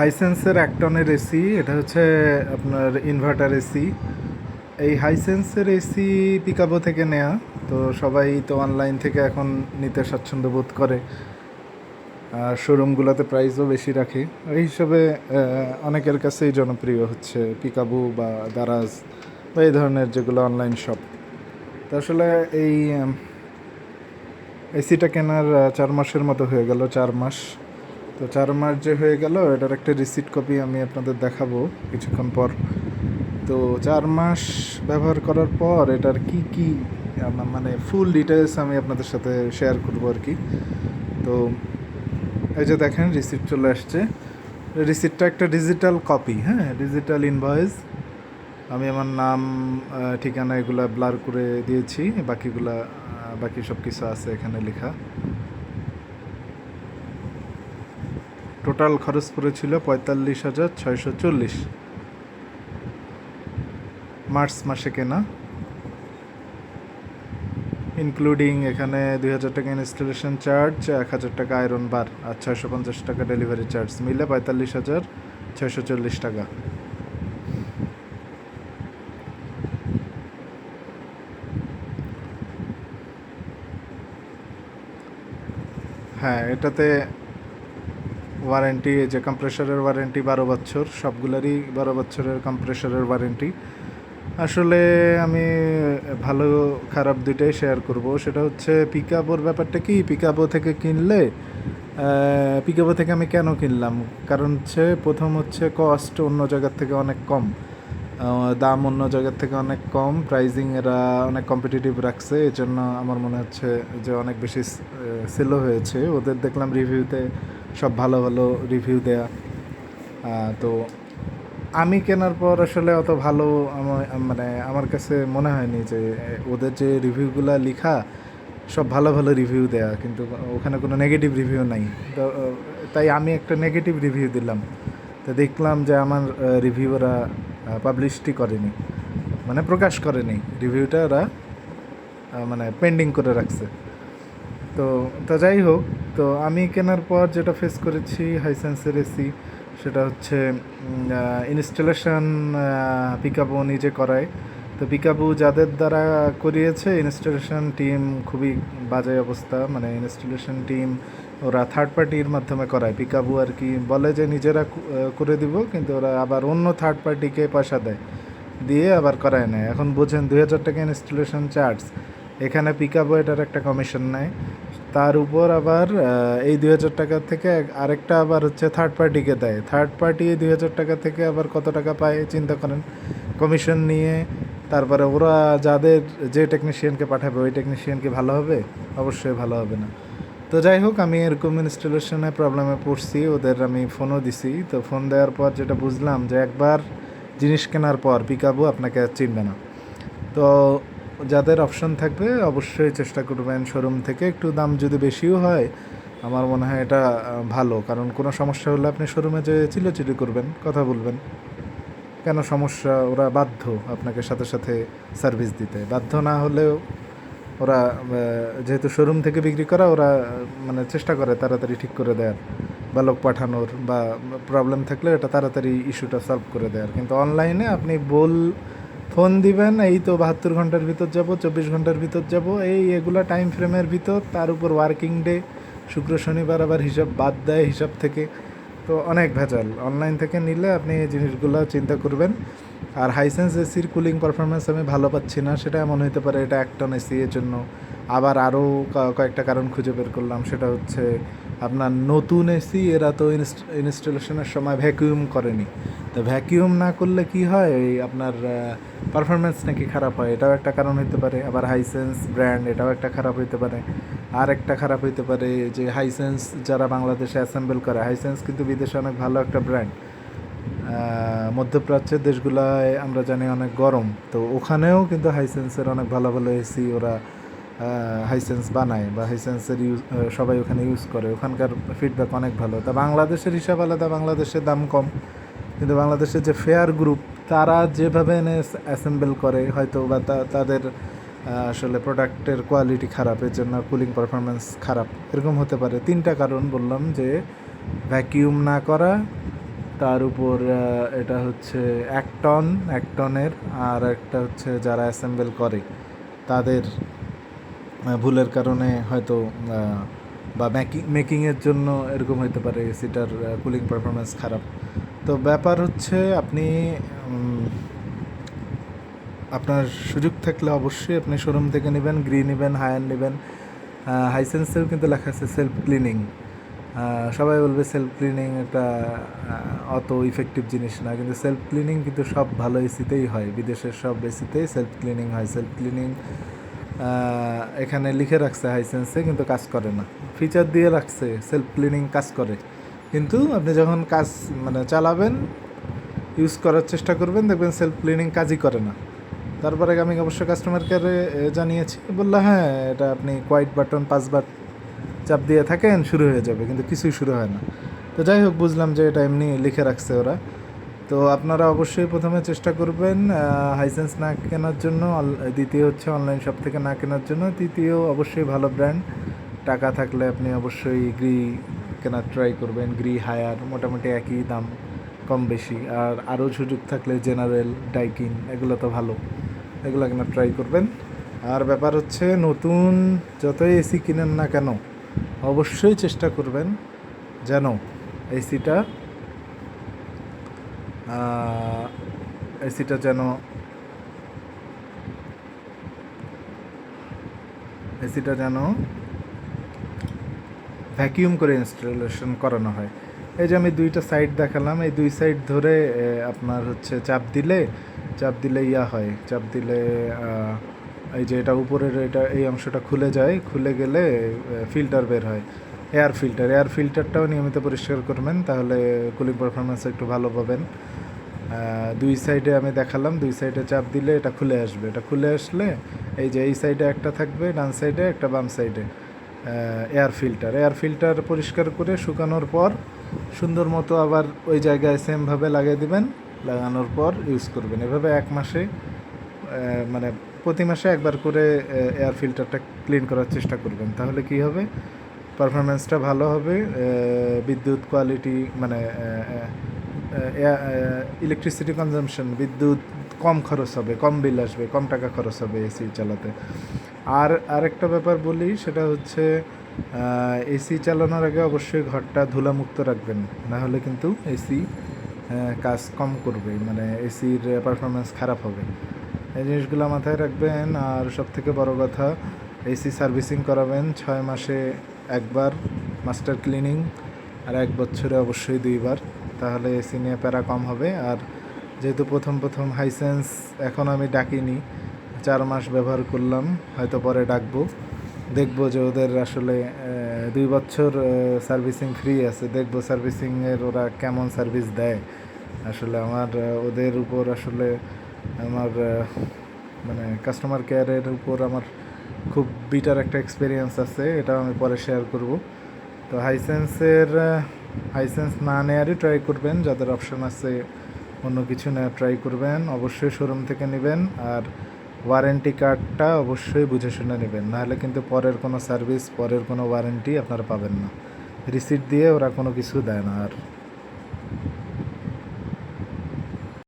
হাইসেন্সের এক টনের এসি এটা হচ্ছে আপনার ইনভার্টার এসি এই হাইসেন্সের এসি পিকাবো থেকে নেয়া, তো সবাই তো অনলাইন থেকে এখন নিতে স্বাচ্ছন্দ্য বোধ করে। আর শোরুমগুলোতে প্রাইসও বেশি রাখে। এই হিসাবে অনেকের কাছেই জনপ্রিয় হচ্ছে পিকাবু বা দারাজ বা এই ধরনের যেগুলো অনলাইন শপ তো আসলে এই এসিটা কেনার চার মাসের মতো হয়ে গেল, চার মাস। তো চার মাস যে হয়ে গেল, এটার একটা রিসিট কপি আমি আপনাদের দেখাবো কিছুক্ষণ পর। তো চার মাস ব্যবহার করার পর এটার কি কি মানে ফুল ডিটেলস আমি আপনাদের সাথে শেয়ার করব আর কি। তো এই যে দেখেন রিসিপ্ট চলে আসছে। রিসিপ্টটা একটা ডিজিটাল কপি হ্যাঁ ডিজিটাল ইনভয়েস আমি আমার নাম ঠিকানা এগুলা ব্লার করে দিয়েছি। বাকিগুলা বাকি সব কিছু আছে এখানে লেখা। টোটাল খরচ পড়েছিল পঁয়তাল্লিশ হাজার ছয়শো চল্লিশ। মার্চ মাসে কেনা। ইনক্লুডিং এখানে দুই হাজার টাকা ইনস্টলেশন চার্জ এক হাজার টাকা আয়রন বার আর ছয়শো পঞ্চাশ টাকা ডেলিভারি চার্জ মিলে পঁয়তাল্লিশ হাজার ছয়শো চল্লিশ টাকা। হ্যাঁ এটাতে ওয়ারেন্টি যে কম্প্রেসারের ওয়ারেন্টি বারো বছর, সবগুলোরই বারো বছরের কম্প্রেসারের ওয়ারেন্টি আসলে আমি ভালো খারাপ দুইটাই শেয়ার করব। সেটা হচ্ছে পিকাবোর ব্যাপারটা কি? পিকাবো থেকে কিনলে পিকাবো থেকে আমি কেন কিনলাম? কারণ হচ্ছে, প্রথম হচ্ছে কস্ট অন্য জায়গার থেকে অনেক কম। দাম অন্য জায়গার থেকে অনেক কম প্রাইজিং এরা অনেক কম্পিটিটিভ রাখছে এই জন্য আমার মনে হচ্ছে যে অনেক বেশি সেলও হয়েছে। ওদের দেখলাম রিভিউতে সব ভালো ভালো রিভিউ দেয়া। তো আমি কেনার পর আসলে অত ভালো মানে আমার কাছে মনে হয়নি যে, ওদের যে রিভিউগুলো লেখা, সব ভালো ভালো রিভিউ দেয়া, কিন্তু ওখানে কোনো নেগেটিভ রিভিউ নাই। তো, তাই আমি একটা নেগেটিভ রিভিউ দিলাম। তো দেখলাম যে আমার রিভিউ ওরা পাবলিশটি করেনি। মানে প্রকাশ করেনি। রিভিউটা ওরা মানে পেন্ডিং করে রাখছে। তো, তা যাই হোক, তো আমি কেনার পর যেটা ফেস করেছি হাইসেন্সের এসি সেটা হচ্ছে ইনস্টলেশন পিকাবো নিজে করায়। তো পিকাবু যাদের দ্বারা করিয়েছে ইনস্টলেশন টিম খুবই বাজে অবস্থা। মানে ইনস্টলেশন টিম ওরা থার্ড পার্টির মাধ্যমে করায়। পিকাবু আর কি বলে যে নিজেরা করে দিব, কিন্তু ওরা আবার অন্য থার্ড পার্টিকে পয়সা দেয়। দিয়ে আবার করায় নেয়। এখন বোঝেন, দুই হাজার টাকা ইনস্টলেশন চার্জ এখানে পিকাবো এটার একটা কমিশন নেয়। তার উপর আবার এই দুই হাজার টাকা থেকে আরেকটা আবার হচ্ছে থার্ড পার্টিকে দেয়। থার্ড পার্টি এই দুই হাজার টাকা থেকে আবার কত টাকা পায়, চিন্তা করেন। কমিশন নিয়ে তারপরে ওরা যাদের, যে টেকনিশিয়ানকে পাঠাবে, ওই টেকনিশিয়ান কি ভালো হবে? অবশ্যই ভালো হবে না। তো যাই হোক, আমি এরকম ইনস্টলেশনে প্রবলেমে পড়ছি, ওদের আমি ফোনও দিছি। তো ফোন দেওয়ার পর যেটা বুঝলাম যে একবার জিনিস কেনার পর পিকাবো আপনাকে চিনবে না। তো যাদের অপশন থাকবে, অবশ্যই চেষ্টা করবেন শোরুম থেকে। একটু দাম যদি বেশিও হয়, আমার মনে হয় এটা ভালো। কারণ কোনো সমস্যা হলে আপনি শোরুমে যে চিলোচিলি করবেন, কথা বলবেন। কেন সমস্যা? ওরা বাধ্য আপনাকে সাথে সাথে সার্ভিস দিতে। বাধ্য না হলেও ওরা যেহেতু শোরুম থেকে বিক্রি করা, ওরা মানে চেষ্টা করে তাড়াতাড়ি ঠিক করে দেওয়ার। বা লোক পাঠানোর, বা প্রবলেম থাকলে এটা তাড়াতাড়ি ইস্যুটা সলভ করে দেওয়ার। কিন্তু অনলাইনে আপনি বল ফোন দিবেন, এই তো বাহাত্তর ঘণ্টার ভিতর যাব, চব্বিশ ঘণ্টার ভিতর যাব, এই এগুলা টাইম ফ্রেমের ভিতর, তার উপর ওয়ার্কিং ডে শুক্র, শনিবার আবার হিসাব বাদ দেয় হিসাব থেকে। তো অনেক ভেজাল। অনলাইন থেকে নিলে আপনি এই জিনিসগুলো চিন্তা করবেন। আর হাইসেন্স এসির কুলিং পারফরমেন্স আমি ভালো পাচ্ছি না, সেটা এমন হতে পারে এটা একটন এসি এর জন্য। আবার আরও কয়েকটা কারণ খুঁজে বের করলাম, সেটা হচ্ছে আপনার নতুন এসি, এরা তো ইনস্টলেশনের সময় ভ্যাকিউম করেনি। তো ভ্যাকিউম না করলে কি হয়? আপনার পারফরমেন্স নাকি খারাপ হয়? এটাও একটা কারণ হতে পারে। আবার হাইসেন্স ব্র্যান্ড এটাও একটা খারাপ হতে পারে। আর একটা খারাপ হতে পারে যে হাইসেন্স যারা বাংলাদেশে অ্যাসেম্বল করে। হাইসেন্স কিন্তু বিদেশে অনেক ভালো একটা ব্র্যান্ড মধ্যপ্রাচ্যের দেশগুলায় আমরা জানি অনেক গরম। তো ওখানেও কিন্তু হাইসেন্সের অনেক ভালো ভালো এসি ওরা হাইসেন্স বানায় বা হাইসেন্সের ইউজ সবাই ওখানে ইউজ করে। ওখানকার ফিডব্যাক অনেক ভালো। তা বাংলাদেশের হিসাব আলাদা, বাংলাদেশের দাম কম। কিন্তু বাংলাদেশের যে ফেয়ার গ্রুপ তারা যেভাবে এনে অ্যাসেম্বল করে, হয়তো বা তাদের আসলে প্রোডাক্টের কোয়ালিটি খারাপ, এর জন্য কুলিং পারফরমেন্স খারাপ। এরকম হতে পারে। তিনটা কারণ বললাম যে ভ্যাকিউম না করা, তার উপর এটা হচ্ছে এক টন এক টনের আর একটা হচ্ছে যারা অ্যাসেম্বল করে, তাদের ভুলের কারণে হয়তো বা মেকিং মেকিংয়ের জন্য এরকম হতে পারে এসিটার কুলিং পারফরমেন্স খারাপ। তো ব্যাপার হচ্ছে আপনি আপনার সুযোগ থাকলে অবশ্যই আপনি শোরুম থেকে নেবেন গ্রি নেবেন হায়ার নেবেন। হাইসেন্সেও কিন্তু লেখা আছে সেলফ ক্লিনিং সবাই বলবে সেলফ ক্লিনিং একটা অত ইফেক্টিভ জিনিস না, কিন্তু সেলফ ক্লিনিং কিন্তু সব ভালো এসিতেই হয়। বিদেশের সব এসিতেই সেলফ ক্লিনিং হয় সেলফ ক্লিনিং এখানে লিখে রাখছে হাইসেন্সে কিন্তু কাজ করে না। ফিচার দিয়ে রাখছে সেলফ ক্লিনিং কাজ করে। কিন্তু আপনি যখন কাজ মানে চালাবেন ইউজ করার চেষ্টা করবেন, দেখবেন সেলফ ক্লিনিং কাজই করে না। তারপরে আমি অবশ্য কাস্টমার কেয়ারে জানিয়েছি, বলল হ্যাঁ এটা আপনি কোয়াইট বাটন পাঁচবার চাপ দিয়ে থাকেন, শুরু হয়ে যাবে। কিন্তু কিছুই শুরু হয় না। তো যাই হোক, বুঝলাম যে এটা এমনি লিখে রাখছে ওরা। তো আপনারা অবশ্যই প্রথমে চেষ্টা করবেন হাইসেন্স না কেনার জন্য দ্বিতীয় হচ্ছে অনলাইন শপ থেকে না কেনার জন্য। তৃতীয়, অবশ্যই ভালো ব্র্যান্ড। টাকা থাকলে আপনি অবশ্যই গ্রি কেনার ট্রাই করবেন। গ্রি হায়ার মোটামুটি একই দাম, কম বেশি। আর আরও সুযোগ থাকলে জেনারেল ডাইকিন এগুলো তো ভালো। এগুলো কেনার ট্রাই করবেন। আর ব্যাপার হচ্ছে নতুন যতই এসি কিনেন না কেন, অবশ্যই চেষ্টা করবেন যেন এসিটা এসিটা যেন এসিটা যেন ভ্যাকিউম করে ইনস্টলেশন করানো হয়। এই যে আমি দুইটা সাইড দেখালাম, এই দুই সাইড ধরে আপনার হচ্ছে চাপ দিলে চাপ দিলে ইয়া হয়। চাপ দিলে এই যে এটা উপরের এটা, এই অংশটা খুলে যায়, খুলে গেলে ফিল্টার বের হয়। এয়ার ফিল্টার, এয়ার ফিল্টারটাও নিয়মিত পরিষ্কার করবেন, তাহলে কুলিং পারফরমেন্স একটু ভালো পাবেন। দুই সাইডে আমি দেখালাম, দুই সাইডে চাপ দিলে এটা খুলে আসবে। এটা খুলে আসলে এই যে এই সাইডে একটা থাকবে, ডান সাইডে একটা বাম সাইডে। এয়ার ফিল্টার এয়ার ফিল্টার পরিষ্কার করে শুকানোর পর সুন্দর মতো আবার ওই জায়গায় সেমভাবে লাগিয়ে দিবেন, লাগানোর পর ইউজ করবেন। এভাবে এক মাসে মানে প্রতি মাসে একবার করে এয়ার ফিল্টারটা ক্লিন করার চেষ্টা করবেন। তাহলে কি হবে? পারফরমেন্সটা ভালো হবে বিদ্যুৎ কোয়ালিটি মানে ইলেকট্রিসিটি কনজামশন বিদ্যুৎ, কম খরচ হবে, কম বিল আসবে, কম টাকা খরচ হবে এসি চালাতে। আর আরেকটা ব্যাপার বলি, সেটা হচ্ছে এসি চালানোর আগে অবশ্যই ঘরটা ধুলামুক্ত রাখবেন, না হলে কিন্তু এসি কাজ কম করবে মানে এসির পারফরমেন্স খারাপ হবে। এই জিনিসগুলো মাথায় রাখবেন, আর সব থেকে বড় কথা এসি সার্ভিসিং করাবেন, ছয় মাসে একবার মাস্টার ক্লিনিং আর এক বছরে অবশ্যই দুইবার, তাহলে এসি নিয়ে প্যারা কম হবে। আর যেহেতু প্রথম প্রথম হাইসেন্স এখন আমি ডাকিনি। চার মাস ব্যবহার করলাম, হয়তো পরে ডাকবো। দেখব যে ওদের আসলে দুই বছর সার্ভিসিং ফ্রি আছে। দেখব সার্ভিসিংয়ের ওরা কেমন সার্ভিস দেয়। আসলে আমার ওদের উপর আসলে আমার মানে কাস্টমার কেয়ারের উপর আমার খুব বিটার একটা এক্সপিরিয়েন্স আছে। এটা আমি পরে শেয়ার করব। তো হাইসেন্সের হাইসেন্স না নেওয়ারই ট্রাই করবেন। যাদের অপশন আছে, অন্য কিছু নেওয়ার ট্রাই করবেন। অবশ্যই শোরুম থেকে নেবেন। আর ওয়ারেন্টি কার্ডটা অবশ্যই বুঝে শুনে নেবেন। নাহলে কিন্তু পরের কোনো সার্ভিস পরের কোনো ওয়ারেন্টি আপনারা পাবেন না। রিসিট দিয়ে ওরা কোনো কিছু দেয় না। আর